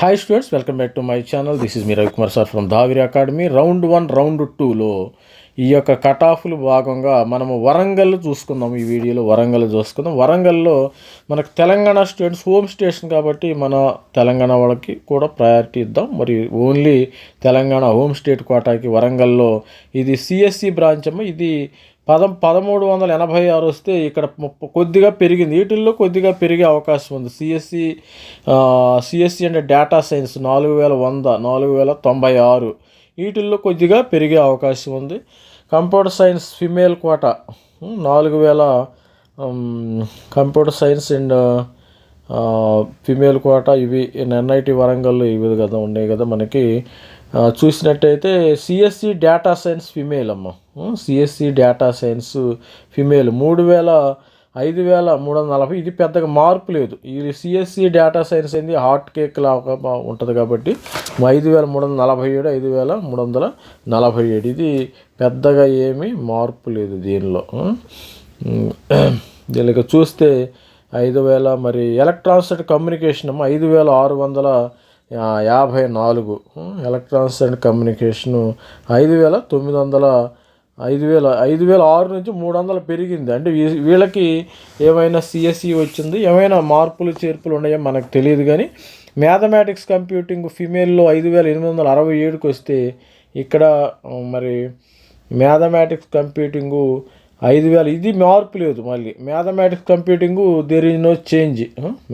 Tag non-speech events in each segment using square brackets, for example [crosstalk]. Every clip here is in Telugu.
Hi students welcome back to my channel this is me Ravikumar sir from Daviri academy round one round టూలో ఈ యొక్క కట్ ఆఫ్లు భాగంగా మనము వరంగల్ చూసుకుందాం ఈ వీడియోలో వరంగల్ చూసుకుందాం వరంగల్లో మనకు తెలంగాణ స్టూడెంట్స్ హోమ్ స్టేషన్ కాబట్టి మన తెలంగాణ వాళ్ళకి కూడా ప్రయారిటీ ఇద్దాం. మరి ఓన్లీ తెలంగాణ హోమ్ స్టేట్ కోటాకి వరంగల్లో ఇది సిఎస్సి బ్రాంచ్ అమ్మ. ఇది పదం పదమూడు వందల ఎనభై ఆరు వస్తే ఇక్కడ ముప్ప కొద్దిగా పెరిగింది. వీటిల్లో కొద్దిగా పెరిగే అవకాశం ఉంది. సిఎస్సి సిఎస్సి అంటే డేటా సైన్స్ నాలుగు వేల వంద నాలుగు వేల తొంభై ఆరు. వీటిల్లో కొద్దిగా పెరిగే అవకాశం ఉంది. కంప్యూటర్ సైన్స్ ఫిమేల్ కోట నాలుగు వేల computer science and female quota ఇవి ఎన్ఐటి వరంగల్లో ఇవి కదా ఉన్నాయి కదా మనకి. చూసినట్టయితే సిఎస్సి డేటా సైన్స్ ఫిమేల్ అమ్మ. సిఎస్సి డేటా సైన్స్ ఫిమేల్ మూడు వేల ఐదు వేల మూడు వందల నలభై. ఇది పెద్దగా మార్పు లేదు. ఇది సిఎస్సి డేటా సైన్స్ అనేది హాట్ కేక్ లాగా ఉంటుంది కాబట్టి ఐదు వేల మూడు వందల నలభై ఏడు ఐదు వేల మూడు వందల నలభై ఏడు. ఇది పెద్దగా ఏమీ మార్పు లేదు దీనిలో. దీనికి చూస్తే ఐదు వేల మరి ఎలక్ట్రానిక్స్ కమ్యూనికేషన్ ఏమో ఐదు వేల ఆరు వందల యాభై నాలుగు. ఎలక్ట్రానిక్స్ అండ్ కమ్యూనికేషను ఐదు వేల తొమ్మిది వందల ఐదు వేల ఐదు వేల ఆరు నుంచి మూడు వందలు పెరిగింది. అంటే వీ- వీళ్ళకి ఏమైనా సిఎస్ఈ వచ్చింది? ఏమైనా మార్పులు చేర్పులు ఉన్నాయో మనకు తెలియదు కానీ మ్యాథమెటిక్స్ కంప్యూటింగ్ ఫిమేల్లో ఐదు వేల ఎనిమిది వందల అరవై ఏడుకి వస్తే ఇక్కడ మరి మ్యాథమెటిక్స్ కంప్యూటింగు ఐదు వేల. ఇది మార్పు లేదు మళ్ళీ. Mathematics computing there is no change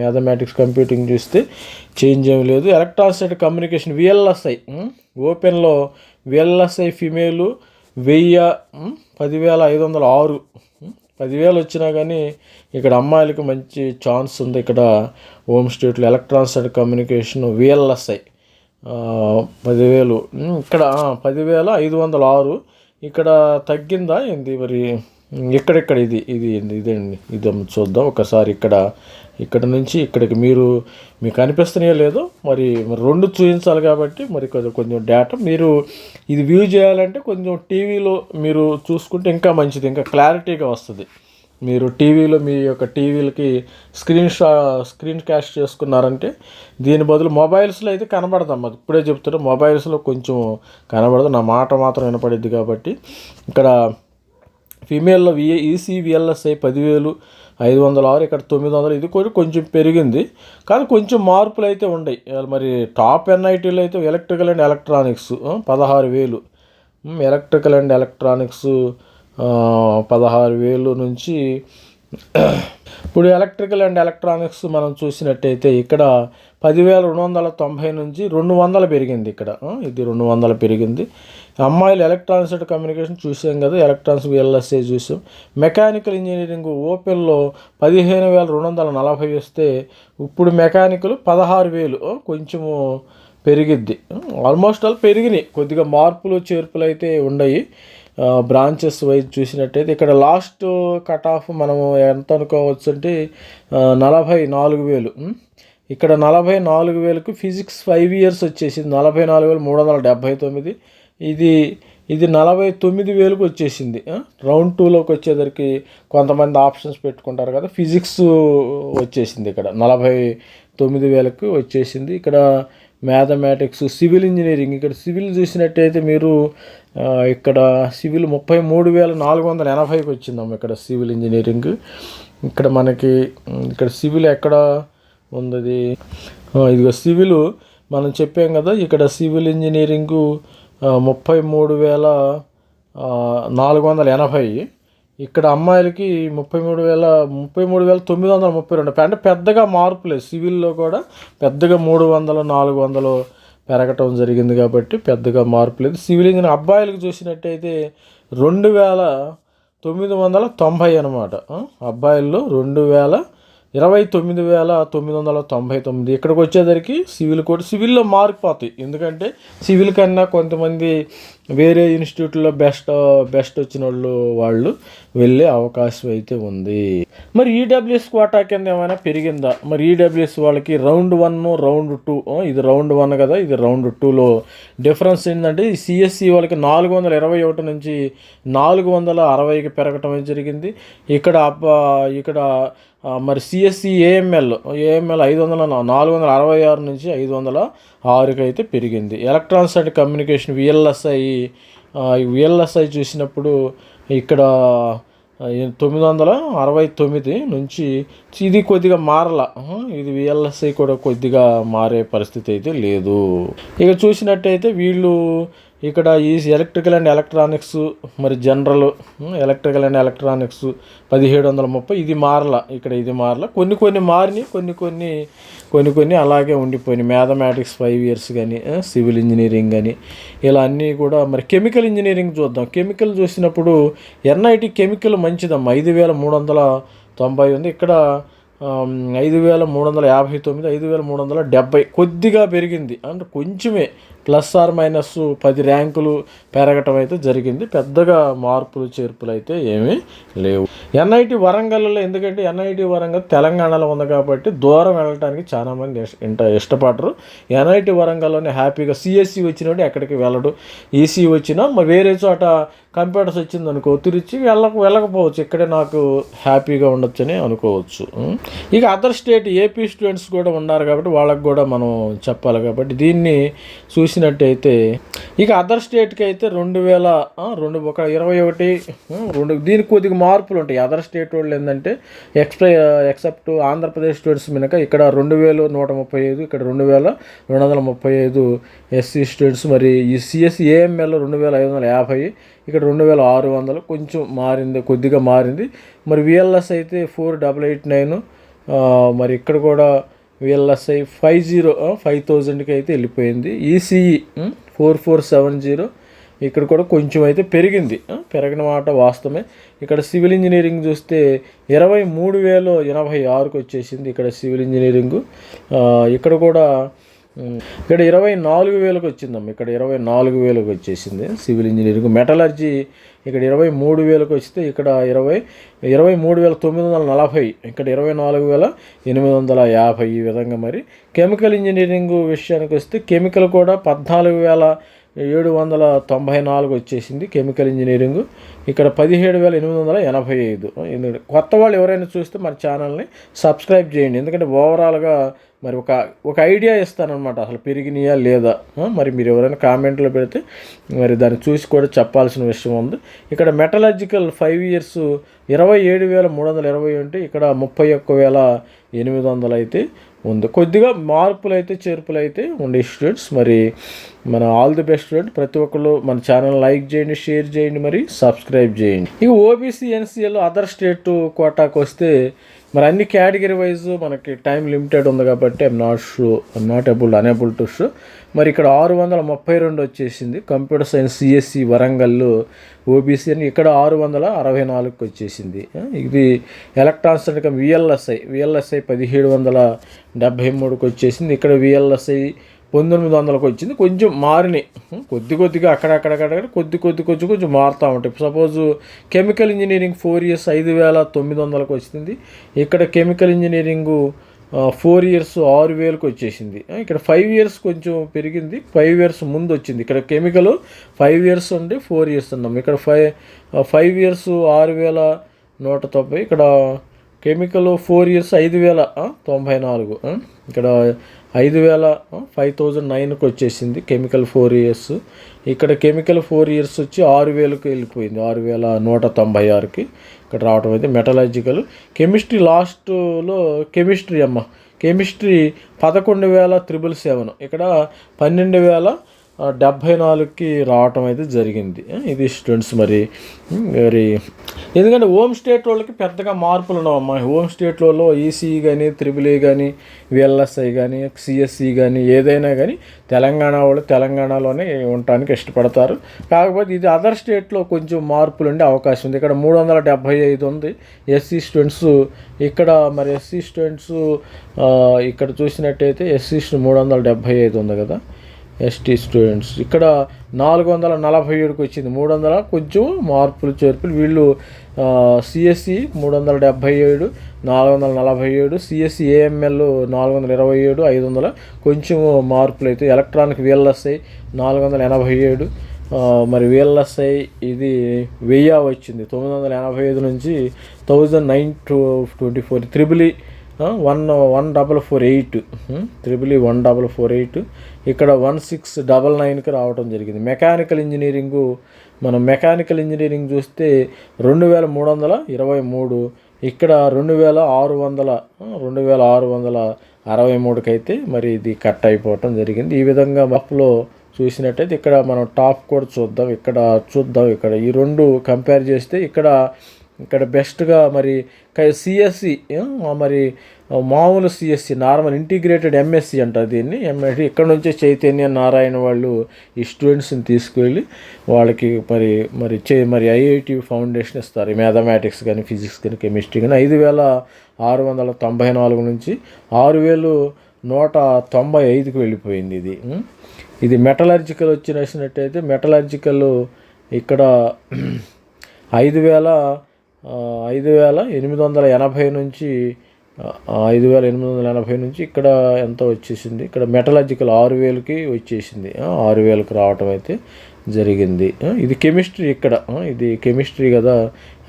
mathematics computing చూస్తే చేంజ్ ఏం లేదు. ఎలక్ట్రానిక్ కమ్యూనికేషన్ విఎల్ఎస్ఐ ఓపెన్లో విఎల్ఎస్ఐ ఫిమేలు వెయ్యి hmm? పదివేల ఐదు వందల ఆరు. Hmm? పదివేలు వచ్చినా కానీ ఇక్కడ అమ్మాయిలకి మంచి ఛాన్స్ ఉంది. ఇక్కడ హోమ్ స్టేట్లో ఎలక్ట్రానిక్స్ అండ్ కమ్యూనికేషన్ విఎల్ఎస్ఐ పదివేలు. Hmm? ఇక్కడ పదివేల ఐదు వందల ఆరు. ఇక్కడ తగ్గిందా ఏంది మరి? ఉమ్, ఇది ఇది ఇదేండి ఇదండి ఇది చూద్దాం. ఒకసారి ఇక్కడ ఇక్కడ నుంచి ఇక్కడికి మీరు మీకు అనిపిస్తున్నాయో లేదో మరి మరి రెండు చూపించాలి కాబట్టి మరి కొంచెం కొంచెం డేటా మీరు ఇది వ్యూ చేయాలంటే కొంచెం టీవీలో మీరు చూసుకుంటే ఇంకా మంచిది ఇంకా క్లారిటీగా వస్తుంది. మీరు టీవీలో మీ యొక్క టీవీలకి స్క్రీన్ షా స్క్రీన్ క్యాష్ చేసుకున్నారంటే దీని బదులు మొబైల్స్లో అయితే కనబడదమ్మా. ఇప్పుడే చెప్తున్నా మొబైల్స్లో కొంచెం కనబడదు. నా మాట మాత్రం వినపడిద్ది కాబట్టి ఇక్కడ ఫీమేల్లో విఏ ఈసీవిఎల్ఎస్ఐ పదివేలు ఐదు వందల ఆరు ఇక్కడ తొమ్మిది వందలు. ఇది కూడా కొంచెం పెరిగింది. కానీ కొంచెం మార్పులు అయితే ఉన్నాయి మరి టాప్ ఎన్ఐటీలో అయితే ఎలక్ట్రికల్ అండ్ ఎలక్ట్రానిక్స్ పదహారు వేలు. ఎలక్ట్రికల్ అండ్ ఎలక్ట్రానిక్స్ పదహారు వేలు నుంచి [clears throat] ఇప్పుడు ఎలక్ట్రికల్ అండ్ ఎలక్ట్రానిక్స్ మనం చూసినట్టయితే ఇక్కడ పదివేల రెండు వందల తొంభై నుంచి రెండు వందలు పెరిగింది ఇక్కడ. ఇది రెండు వందలు పెరిగింది. అమ్మాయిలు ఎలక్ట్రానిక్స్ అండ్ కమ్యూనికేషన్ చూసాం కదా ఎలక్ట్రానిక్స్ విఎల్ఎస్ఏ చూసాం. మెకానికల్ ఇంజనీరింగ్ ఓపెన్లో పదిహేను వేల రెండు వందల నలభై వస్తే ఇప్పుడు మెకానికల్ పదహారు వేలు కొంచెము పెరిగిద్ది. ఆల్మోస్ట్ ఆల్ పెరిగినాయి. కొద్దిగా మార్పులు చేర్పులు అయితే ఉన్నాయి. బ్రాంచెస్ వైజ్ చూసినట్టయితే ఇక్కడ లాస్ట్ కట్ ఆఫ్ మనము ఎంత అనుకోవచ్చు అంటే నలభై నాలుగు వేలు. ఇక్కడ నలభై నాలుగు వేలకు ఫిజిక్స్ ఫైవ్ ఇయర్స్ వచ్చేసింది. నలభై నాలుగు వేలు మూడు వందల డెబ్భై తొమ్మిది. ఇది ఇది నలభై తొమ్మిది వేలకు వచ్చేసింది. రౌండ్ టూలోకి వచ్చేసరికి కొంతమంది ఆప్షన్స్ పెట్టుకుంటారు కదా ఫిజిక్స్ వచ్చేసింది ఇక్కడ. నలభై తొమ్మిది వేలకు వచ్చేసింది. ఇక్కడ మ్యాథమెటిక్స్ సివిల్ ఇంజనీరింగ్. ఇక్కడ సివిల్ చూసినట్టయితే మీరు ఇక్కడ సివిల్ ముప్పై మూడు వేల నాలుగు వందల ఎనభైకి వచ్చిందమ్మ ఇక్కడ సివిల్ ఇంజనీరింగ్. ఇక్కడ మనకి ఇక్కడ సివిల్ ఎక్కడ ఉంది? ఇదిగో సివిల్ మనం చెప్పాం కదా ఇక్కడ సివిల్ ఇంజనీరింగు ముప్పై మూడు వేల నాలుగు వందల ఎనభై. ఇక్కడ అమ్మాయిలకి ముప్పై మూడు వేల ముప్పై మూడు వేల తొమ్మిది వందల ముప్పై రెండు. అంటే పెద్దగా మార్పు లేదు. సివిల్లో కూడా పెద్దగా మూడు వందలు నాలుగు వందలు పెరగటం జరిగింది కాబట్టి పెద్దగా మార్పు లేదు. సివిల్ ఇంజనీర్ అబ్బాయిలకు చూసినట్టయితే రెండు వేల తొమ్మిది వందల తొంభై అనమాట అబ్బాయిల్లో రెండు వేల ఇరవై తొమ్మిది వేల తొమ్మిది వందల తొంభై తొమ్మిది. ఇక్కడికి వచ్చేసరికి సివిల్ కూడా సివిల్లో మారిపోతాయి ఎందుకంటే సివిల్ కన్నా కొంతమంది వేరే ఇన్స్టిట్యూట్లో బెస్ట్ బెస్ట్ వచ్చిన వాళ్ళు వాళ్ళు వెళ్ళే అవకాశం అయితే ఉంది. మరి ఈడబ్ల్యూఎస్ కోటా కింద ఏమైనా పెరిగిందా? మరి ఈడబ్ల్యూఎస్ వాళ్ళకి రౌండ్ వన్ రౌండ్ టూ ఇది రౌండ్ వన్ కదా ఇది రౌండ్ టూలో డిఫరెన్స్ ఏంటంటే ఈ సిఎస్సి వాళ్ళకి నాలుగు వందల ఇరవై ఒకటి నుంచి నాలుగు వందల అరవైకి పెరగటం జరిగింది. ఇక్కడ ఇక్కడ మరి సిఎస్సి ఏఎంఎల్ ఏఎంఎల్ ఐదు వందల నాలుగు వందల అరవై ఆరు నుంచి ఐదు వందల ఆరుకి అయితే పెరిగింది. Electronics and communication VLSI VLSI చూసినప్పుడు ఇక్కడ తొమ్మిది వందల అరవై తొమ్మిది నుంచి ఇది కొద్దిగా మారల. ఇది విఎల్ఎస్ఐ కూడా కొద్దిగా మారే పరిస్థితి అయితే లేదు. ఇక చూసినట్టయితే వీళ్ళు ఇక్కడ ఈ ఎలక్ట్రికల్ అండ్ ఎలక్ట్రానిక్స్ మరి జనరల్ ఎలక్ట్రికల్ అండ్ ఎలక్ట్రానిక్స్ పదిహేడు వందల ముప్పై ఇది మారల. ఇక్కడ ఇది మారల. కొన్ని కొన్ని మారినాయి. కొన్ని కొన్ని కొన్ని కొన్ని అలాగే ఉండిపోయినాయి. మ్యాథమెటిక్స్ ఫైవ్ ఇయర్స్ కానీ సివిల్ ఇంజనీరింగ్ కానీ ఇలా అన్నీ కూడా మరి కెమికల్ ఇంజనీరింగ్ చూద్దాం. కెమికల్ చూసినప్పుడు ఎన్ఐటి కెమికల్ మంచిదమ్మా. ఐదు వేల మూడు వందల తొంభై ఉంది. ఇక్కడ ఐదు వేల మూడు వందల యాభై తొమ్మిది ఐదు వేల మూడు వందల డెబ్బై కొద్దిగా పెరిగింది. అంటే కొంచెమే. ప్లస్ ఆర్ మైనస్ పది ర్యాంకులు పెరగటం అయితే జరిగింది. పెద్దగా మార్పులు చేర్పులు అయితే ఏమీ లేవు. ఎన్ఐటి వరంగల్లో ఎందుకంటే ఎన్ఐటి వరంగల్ తెలంగాణలో ఉంది కాబట్టి దూరం వెళ్ళడానికి చాలామంది ఇష్ట- ఇంట ఇష్టపడరు. ఎన్ఐటి వరంగల్లోనే హ్యాపీగా సిఎస్సి వచ్చినప్పుడు ఎక్కడికి వెళ్ళడు. ఈసీ వచ్చినా వేరే చోట కంప్యూటర్స్ వచ్చింది అనుకో తిరిచి వెళ్ళక వెళ్ళకపోవచ్చు. ఇక్కడే నాకు హ్యాపీగా ఉండొచ్చని అనుకోవచ్చు. ఇక అదర్ స్టేట్ ఏపీ స్టూడెంట్స్ కూడా ఉన్నారు కాబట్టి వాళ్ళకు కూడా మనం చెప్పాలి కాబట్టి దీన్ని చూసి చూసినట్టయితే ఇక అదర్ స్టేట్కి అయితే రెండు వేల రెండు ఒక ఇరవై ఒకటి రెండు దీనికి కొద్దిగా మార్పులు ఉంటాయి. అదర్ స్టేట్ వాళ్ళు ఏంటంటే ఎక్స్ప్రె ఎక్సెప్ట్ ఆంధ్రప్రదేశ్ స్టూడెంట్స్ మినక ఇక్కడ రెండు వేలు నూట ముప్పై ఐదు ఇక్కడ రెండు వేల రెండు వందల ముప్పై ఐదు ఎస్సీ స్టూడెంట్స్ మరి ఈ సిఎస్సి ఏఎంఎల్ రెండు వేల ఐదు వందల యాభై ఇక్కడ రెండు వేల ఆరు వందలు కొంచెం మారింది కొద్దిగా మారింది. మరి విఎల్ఎస్ అయితే ఫోర్ డబల్ ఎయిట్ నైన్ మరి ఇక్కడ కూడా విఎల్ఎస్ఐ ఫైవ్ జీరో ఫైవ్ థౌజండ్కి అయితే వెళ్ళిపోయింది. ECE four four seven zero ఇక్కడ కూడా కొంచెం అయితే పెరిగింది. పెరగిన పెరిగిన మాట వాస్తవమే. ఇక్కడ సివిల్ ఇంజనీరింగ్ చూస్తే ఇరవై మూడు వేలు ఎనభై ఆరుకు వచ్చేసింది ఇక్కడ సివిల్ ఇంజనీరింగ్. ఇక్కడ కూడా ఇక్కడ ఇరవై నాలుగు వేలకు వచ్చిందమ్మ. ఇక్కడ ఇరవై నాలుగు వేలకు వచ్చేసింది సివిల్ ఇంజనీరింగ్. మెటలర్జీ ఇక్కడ ఇరవై మూడు వేలకు వస్తే ఇక్కడ ఇరవై ఇరవై మూడు వేల తొమ్మిది వందల నలభై ఇక్కడ ఇరవై నాలుగు వేల ఎనిమిది వందల యాభై ఈ విధంగా మరి. కెమికల్ ఇంజనీరింగ్ విషయానికి వస్తే కెమికల్ కూడా పద్నాలుగు వేల ఏడు వందల తొంభై నాలుగు వచ్చేసింది కెమికల్ ఇంజనీరింగ్. ఇక్కడ పదిహేడు వేల ఎనిమిది వందల ఎనభై ఐదు. ఎందుకంటే కొత్త వాళ్ళు ఎవరైనా చూస్తే మన ఛానల్ని సబ్స్క్రైబ్ చేయండి. ఎందుకంటే ఓవరాల్గా మరి ఒక ఒక ఐడియా ఇస్తానమాట అసలు పెరిగినాయా లేదా? మరి మీరు ఎవరైనా కామెంట్లో పెడితే మరి దాన్ని చూసి కూడా చెప్పాల్సిన విషయం ఉంది. ఇక్కడ మెటలాజికల్ ఫైవ్ ఇయర్స్ ఇరవై ఏడు వేల మూడు వందల ఇరవై ఉంటే ఇక్కడ ముప్పై ఒక్క వేల ఎనిమిది వందలు అయితే ఉంది. కొద్దిగా మార్పులు అయితే చేర్పులు అయితే ఉండే స్టూడెంట్స్. మరి మన ఆల్ ది బెస్ట్ స్టూడెంట్. ప్రతి ఒక్కరు మన ఛానల్ లైక్ చేయండి షేర్ చేయండి మరి సబ్స్క్రైబ్ చేయండి. ఇక ఓబీసీ ఎన్సీఎల్ అదర్ స్టేట్ కోటాకు వస్తే మరి అన్ని కేటగిరీ వైజ్ మనకి టైం లిమిటెడ్ ఉంది కాబట్టి not show not able unable to show మరి ఇక్కడ ఆరు వందల ముప్పై రెండు వచ్చేసింది computer science CSC Warangal OBC అని ఇక్కడ ఆరు వందల అరవై నాలుగుకి వచ్చేసింది ఇది ఎలక్ట్రాన్స్ విఎల్ఎస్ఐ విఎల్ఎస్ఐ పదిహేడు వందల డెబ్భై మూడుకి వచ్చేసింది ఇక్కడ విఎల్ఎస్ఐ పంతొమ్మిది వందలకు వచ్చింది. కొంచెం మారినాయి కొద్ది కొద్దిగా అక్కడక్కడక్కడ కొద్ది కొద్ది కొద్ది కొంచెం మారుతూ ఉంటాయి suppose chemical engineering four years ఐదు వేల తొమ్మిది వందలకు వచ్చింది. ఇక్కడ కెమికల్ ఇంజనీరింగు ఫోర్ ఇయర్స్ ఆరు వేలకు వచ్చేసింది. ఇక్కడ ఫైవ్ ఇయర్స్ కొంచెం పెరిగింది. ఫైవ్ ఇయర్స్ ముందు వచ్చింది. ఇక్కడ కెమికల్ ఫైవ్ ఇయర్స్ ఉండి ఫోర్ ఇయర్స్ ఉన్నాం. ఇక్కడ ఫైవ్ ఫైవ్ ఇయర్స్ ఆరు వేల నూట తొంభై. ఇక్కడ కెమికల్ ఫోర్ ఇయర్స్ ఐదు వేల తొంభై నాలుగు. ఇక్కడ ఐదు వేల ఫైవ్ థౌజండ్ నైన్కి వచ్చేసింది కెమికల్ ఫోర్ ఇయర్స్. ఇక్కడ కెమికల్ ఫోర్ ఇయర్స్ వచ్చి ఆరు వేలకు వెళ్ళిపోయింది. ఆరు వేల నూట తొంభై ఆరుకి ఇక్కడ రావటం అయితే మెటలాజికల్. కెమిస్ట్రీ లాస్ట్లో కెమిస్ట్రీ అమ్మ. కెమిస్ట్రీ పదకొండు వేల త్రిబుల్ సెవెన్. ఇక్కడ పన్నెండు వేల డెబ్భై నాలుగుకి రావటం అయితే జరిగింది. ఇది స్టూడెంట్స్ మరి మరి ఎందుకంటే హోమ్ స్టేట్ వాళ్ళకి పెద్దగా మార్పులు ఉండవమ్మా హోమ్ స్టేట్ వాళ్ళు ఈసీఈ కానీ త్రిబుల్ ఏ కానీ విఎల్ఎస్ఐ కానీ సిఎస్ఈ కానీ ఏదైనా కానీ తెలంగాణ వాళ్ళు తెలంగాణలోనే ఉండటానికి ఇష్టపడతారు. కాకపోతే ఇది అదర్ స్టేట్లో కొంచెం మార్పులు ఉండే అవకాశం ఉంది. ఇక్కడ మూడు వందల డెబ్భై ఐదు ఉంది. ఎస్సీ స్టూడెంట్స్ ఇక్కడ మరి ఎస్సీ స్టూడెంట్స్ ఇక్కడ చూసినట్టయితే ఎస్సీ మూడు వందల డెబ్భై ఐదు ఉంది కదా. ఎస్టీ స్టూడెంట్స్ ఇక్కడ నాలుగు వందల నలభై ఏడుకి వచ్చింది. మూడు వందల కొంచెం మార్పులు చేర్పులు. వీళ్ళు సిఎస్సి మూడు వందల డెబ్భై ఏడు నాలుగు వందల నలభై ఏడు సిఎస్సి ఏఎంఎల్ నాలుగు వందల ఇరవై ఏడు ఐదు వందల కొంచెం మార్పులు అయితే ఎలక్ట్రానిక్ విఎల్ఎస్ఐ నాలుగు వందల ఎనభై ఏడు. మరి విఎల్ఎస్ఐ ఇది వెయ్యి వచ్చింది. తొమ్మిది వందల ఎనభై ఐదు నుంచి thousand nine to twenty four. Triple one one double four eight triple one double four eight ఇక్కడ వన్ సిక్స్ డబల్ నైన్కి రావడం జరిగింది. మెకానికల్ ఇంజనీరింగు మనం మెకానికల్ ఇంజనీరింగ్ చూస్తే రెండు వేల మూడు వందల ఇరవై మూడు. ఇక్కడ రెండు వేల ఆరు వందల రెండు వేల ఆరు వందల అరవై మూడుకి అయితే మరి ఇది కట్ అయిపోవటం జరిగింది. ఈ విధంగా మప్లో చూసినట్టయితే ఇక్కడ మనం టాప్ కూడా చూద్దాం. ఇక్కడ చూద్దాం. ఇక్కడ ఈ రెండు కంపేర్ చేస్తే ఇక్కడ ఇక్కడ బెస్ట్గా మరి సిఎస్సి మరి మామూలు సిఎస్సి నార్మల్ ఇంటిగ్రేటెడ్ ఎంఎస్సి అంటారు దీన్ని. ఎంఎస్సి ఇక్కడ నుంచే చైతన్య నారాయణ వాళ్ళు ఈ స్టూడెంట్స్ని తీసుకువెళ్ళి వాళ్ళకి మరి మరి చే మరి ఐఐటి ఫౌండేషన్ ఇస్తారు. మ్యాథమెటిక్స్ కానీ ఫిజిక్స్ కానీ కెమిస్ట్రీ కానీ ఐదు వేల ఆరు వందల తొంభై నాలుగు నుంచి ఆరు వేలు నూట తొంభై ఐదుకు వెళ్ళిపోయింది ఇది. ఇది మెటలర్జికల్ వచ్చినట్టయితే మెటలర్జికల్ ఇక్కడ ఐదు వేల ఐదు వేల ఎనిమిది వందల ఎనభై నుంచి ఐదు వేల ఎనిమిది వందల ఎనభై నుంచి ఇక్కడ ఎంత వచ్చేసింది? ఇక్కడ మెటలాజికల్ ఆరు వేలకి వచ్చేసింది. ఆరు వేలకు రావటం అయితే జరిగింది. ఇది కెమిస్ట్రీ ఇక్కడ. ఇది కెమిస్ట్రీ కదా.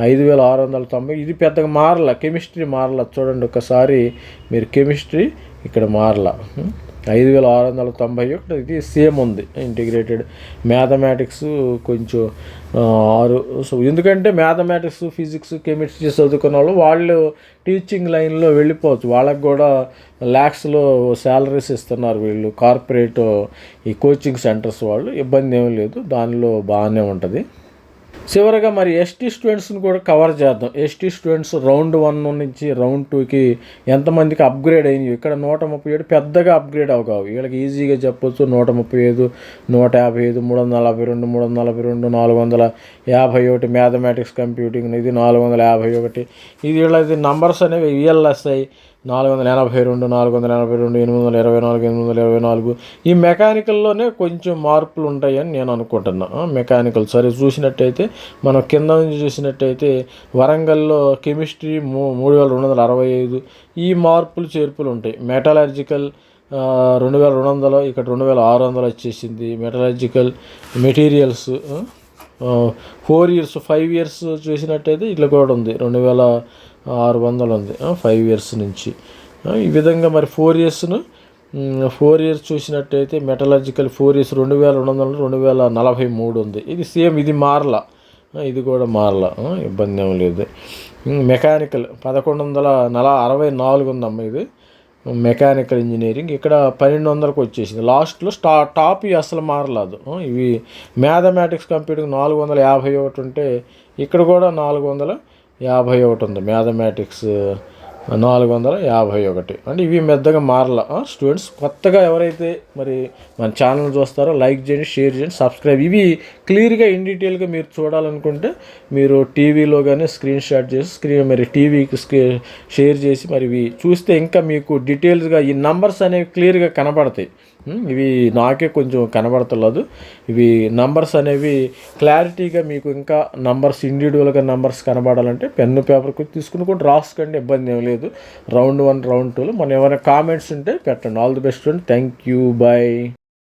ఐదు వేల ఆరు వందల తొంభై ఇది పెద్దగా మారల. కెమిస్ట్రీ మారల. చూడండి ఒకసారి మీరు కెమిస్ట్రీ ఇక్కడ మారల. ఐదు వేల ఆరు వందల తొంభై ఒకటి ఇది సేమ్ ఉంది ఇంటిగ్రేటెడ్. మ్యాథమెటిక్స్ కొంచెం ఆరు సో ఎందుకంటే మ్యాథమెటిక్స్ ఫిజిక్స్ కెమిస్ట్రీ చదువుకున్న వాళ్ళు వాళ్ళు టీచింగ్ లైన్లో వెళ్ళిపోవచ్చు. వాళ్ళకి కూడా ల్యాక్స్లో శాలరీస్ ఇస్తున్నారు వీళ్ళు. కార్పొరేట్ ఈ కోచింగ్ సెంటర్స్ వాళ్ళు. ఇబ్బంది ఏమీ లేదు. దానిలో బాగానే ఉంటుంది. చివరగా మరి ఎస్టీ స్టూడెంట్స్ని కూడా కవర్ చేద్దాం. ఎస్టీ స్టూడెంట్స్ రౌండ్ వన్ నుంచి రౌండ్ టూకి ఎంతమందికి అప్గ్రేడ్ అయినవి ఇక్కడ నూట ముప్పై ఏడు పెద్దగా అప్గ్రేడ్ అవగావు. వీళ్ళకి ఈజీగా చెప్పొచ్చు నూట ముప్పై ఐదు నూట యాభై ఐదు మూడు వందల నలభై రెండు మూడు వందల నలభై రెండు నాలుగు వందల యాభై ఒకటి మ్యాథమెటిక్స్ కంప్యూటింగ్ ఇది నాలుగు వందల యాభై ఒకటి. ఇది వీళ్ళది నంబర్స్ అనేవి వీఎల్ఎస్ఐ నాలుగు వందల ఎనభై రెండు నాలుగు వందల ఎనభై రెండు ఎనిమిది వందల ఇరవై నాలుగు ఎనిమిది వందల ఇరవై నాలుగు. ఈ మెకానికల్లోనే కొంచెం మార్పులు ఉంటాయని నేను అనుకుంటున్నా. మెకానికల్. సరే చూసినట్టయితే మనం కింద నుంచి చూసినట్టయితే వరంగల్లో కెమిస్ట్రీ మూ మూడు వేల రెండు వందల అరవై ఐదు ఈ మార్పులు చేర్పులు ఉంటాయి మెటలర్జికల్ రెండు వేల రెండు వందలు ఇక్కడ రెండు వేల ఆరు వందలు వచ్చేసింది. Metallurgical materials four years five years చూసినట్టయితే ఇట్లా కూడా ఉంది. రెండు వేల ఆరు వందలు ఉంది. ఫైవ్ ఇయర్స్ నుంచి. ఈ విధంగా మరి ఫోర్ ఇయర్స్ను ఫోర్ ఇయర్స్ చూసినట్టయితే మెటలాజికల్ ఫోర్ ఇయర్స్ రెండు వేల రెండు వందల రెండు వేల నలభై మూడు ఉంది. ఇది సేమ్ ఇది మారల. ఇది కూడా మారల. ఇబ్బంది ఏం లేదు. మెకానికల్ పదకొండు వందల నల అరవై నాలుగు ఉందమ్మ ఇది. మెకానికల్ ఇంజనీరింగ్ ఇక్కడ పన్నెండు వందలకు వచ్చేసింది. లాస్ట్లో స్టా టాప్ ఇవి అసలు మారలేదు ఇవి మ్యాథమెటిక్స్ కంప్యూటింగ్ నాలుగు వందల యాభై ఒకటి ఉంటే ఇక్కడ కూడా నాలుగు వందల యాభై ఒకటి ఉంది మ్యాథమెటిక్స్ నాలుగు వందల యాభై ఒకటి. అంటే ఇవి మెద్దగా మారల. స్టూడెంట్స్ కొత్తగా ఎవరైతే మరి మన ఛానల్ చూస్తారో లైక్ చేయండి షేర్ చేయండి సబ్స్క్రైబ్. ఇవి క్లియర్గా ఇన్ డీటెయిల్గా మీరు చూడాలనుకుంటే మీరు టీవీలో కానీ స్క్రీన్ షాట్ చేసి స్క్రీన్ మరి టీవీకి షేర్ చేసి మరి ఇవి చూస్తే ఇంకా మీకు డీటెయిల్స్గా ఈ నంబర్స్ అనేవి క్లియర్గా కనబడతాయి ఇవి నాకే కొంచెం కనబడతలేదు. ఇవి నంబర్స్ అనేవి క్లారిటీగా మీకు ఇంకా నంబర్స్ ఇండివిజువల్గా నంబర్స్ కనబడాలంటే పెన్ను పేపర్కి తీసుకుని కూడా రాసుకోండి ఇబ్బంది ఏం లేదు. రౌండ్ వన్ రౌండ్ టూలో. మనం ఏమైనా కామెంట్స్ ఉంటే పెట్టండి. All the best thank you. Bye.